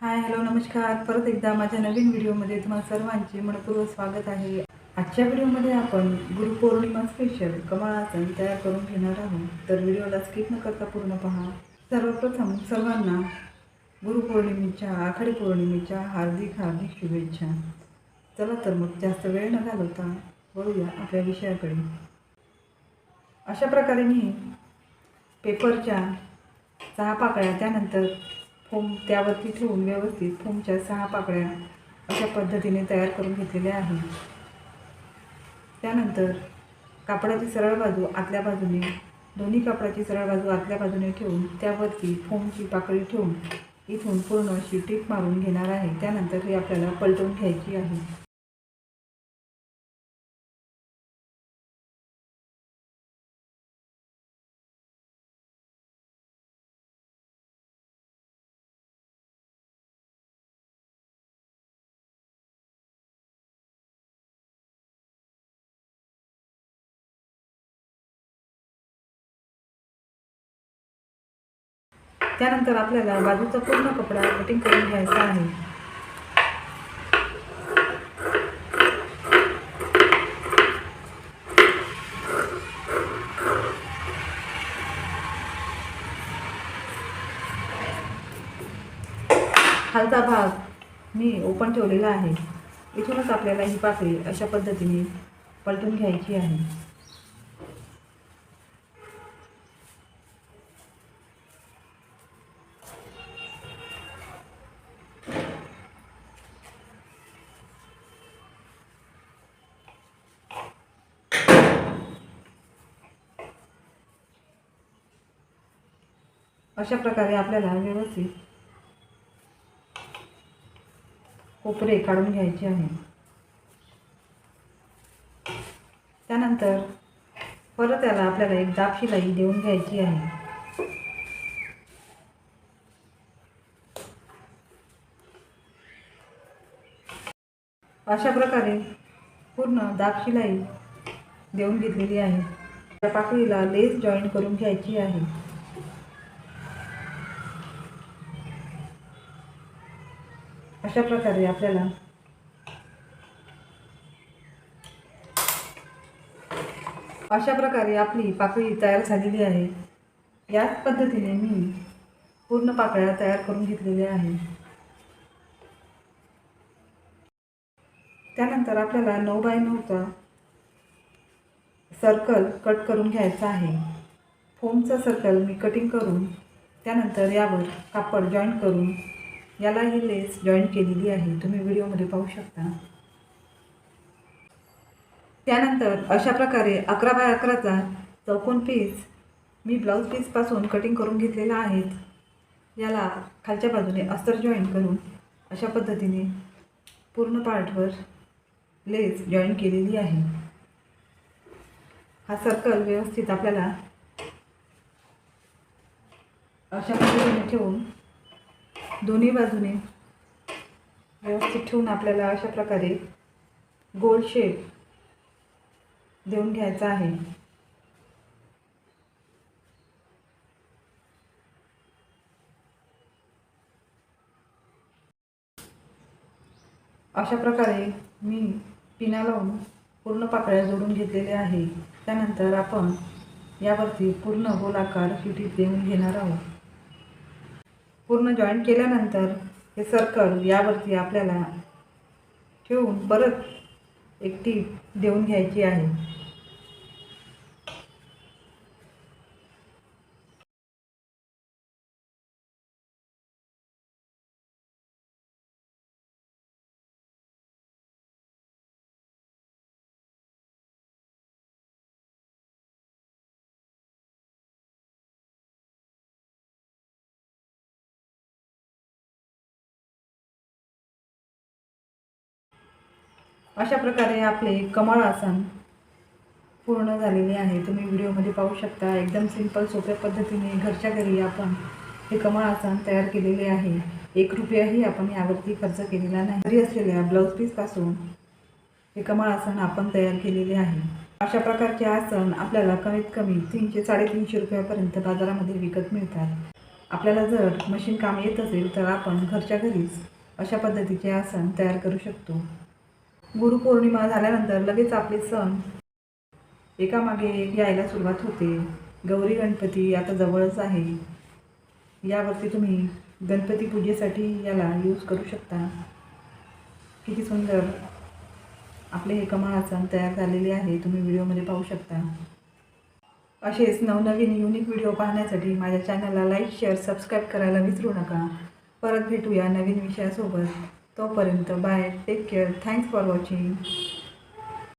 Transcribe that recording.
Hi hello नमस्कार. परत एकदा माझ्या नवीन व्हिडिओमध्ये तुम्हाला सर्वांचे मनपूर्वक स्वागत आहे. आजच्या व्हिडिओमध्ये आपण गुरुपौर्णिमा स्पेशल कमळासन तयार करून घेणार आहोत. तर व्हिडिओला स्किप न करता पूर्ण पहा. सर्वप्रथम सर्वांना गुरुपौर्णिमेच्या आखाडी पौर्णिमेच्या हार्दिक हार्दिक शुभेच्छा. चला तर मग जास्त वेळ न घालवता वळूया आपल्या विषयाकडे. अशा प्रकारे मी पेपरच्या सहा पाकळ्या त्यानंतर फोम त्यावरती ठेवून व्यवस्थित फोमच्या सहा पाकळ्या अशा पद्धतीने तयार करून घेतलेल्या आहे. त्यानंतर कापडाची सरळ बाजू आतल्या बाजूने दोन्ही कापडाची सरळ बाजू आतल्या बाजूने ठेवून त्यावरती फोमची पाकळी ठेवून इथून पूर्ण अशी टीप मारून घेणार आहे. त्यानंतर ही आपल्याला पलटवून घ्यायची आहे. त्यानंतर आपल्याला बाजूचा पूर्ण कपडा कटिंग करून घ्यायचा आहे. खालचा भाग मी ओपन ठेवलेला आहे. इथूनच आपल्याला ही पाकळी अशा पद्धतीने पलटून घ्यायची आहे. अशा प्रकारे आपल्याला व्यवस्थित कोपरे काढून घ्यायचे आहे. त्यानंतर परत त्याला आपल्याला एक दाब शिलाई देऊन घ्यायची आहे. अशा प्रकारे पूर्ण दाब शिलाई देऊन घेतलेली आहे. त्या पाकळीला लेस जॉईन करून घ्यायची आहे. अशा प्रकारे आपल्याला अशा प्रकारे आपली पाकळी तयार झालेली आहे. याच पद्धतीने मी पूर्ण पाकळ्या तयार करून घेतलेल्या आहे. त्यानंतर आपल्याला नऊ बाय नऊचा सर्कल कट करून घ्यायचा आहे. फोमचा सर्कल मी कटिंग करून त्यानंतर यावर कापड जॉईन करून याला ही लेस जॉईन केलेली आहे. तुम्ही व्हिडिओमध्ये पाहू शकता. त्यानंतर अशा प्रकारे अकरा बाय अकराचा चौकोन पीस मी ब्लाऊज पीसपासून कटिंग करून घेतलेला आहेत याला खालच्या बाजूने अस्तर जॉईन करून अशा पद्धतीने पूर्ण पार्टवर लेस जॉईन केलेली आहे. हा सर्कल व्यवस्थित आपल्याला अशा पद्धतीने ठेवून दोन्ही बाजूने व्यवस्थित ठेवून आपल्याला अशा प्रकारे गोल शेप देऊन घ्यायचा आहे. अशा प्रकारे मी पिना लावून पूर्ण पाकळ्या जोडून घेतलेल्या आहे. त्यानंतर आपण यावरती पूर्ण गोलाकार फिटी देऊन घेणार आहोत. पूर्ण जॉईन केल्यानंतर हे सर्कल यावरती आपल्याला ठेवून परत एक टीप देऊन घ्यायची आहे. अशा प्रकारे आपले कमळ आसन पूर्ण झालेले आहे. तुम्ही व्हिडिओमध्ये पाहू शकता एकदम सिंपल सोप्या पद्धतीने घरच्या घरी आपण हे कमळ आसन तयार केलेले आहे. एक रुपयाही आपण यावरती खर्च केलेला नाही. घरी असलेल्या ब्लाऊज पीसपासून हे कमळ आसन आपण तयार केलेले आहे. अशा प्रकारचे आसन आपल्याला कमीत कमी तीनशे साडेतीनशे रुपयापर्यंत बाजारामध्ये विकत मिळतात. आपल्याला जर मशीन काम येत असेल तर आपण घरच्या घरीच अशा पद्धतीचे आसन तयार करू शकतो. गुरुपौर्णिमा झाल्यानंतर लगेच आपले सण एकामागे एक यायला सुरुवात होते. गौरी गणपती आता जवळच आहे. यावरती तुम्ही गणपती पूजेसाठी याला यूज करू शकता. किती सुंदर. आपले हे कमळ आसन तयार झालेले आहे. तुम्ही व्हिडिओमध्ये पाहू शकता. असेच नवनवीन युनिक व्हिडिओ पाहण्यासाठी माझ्या चॅनलला लाईक शेअर सबस्क्राईब करायला विसरू नका. परत भेटूया नवीन विषयासोबत. तोपर्यंत bye take care thanks for watching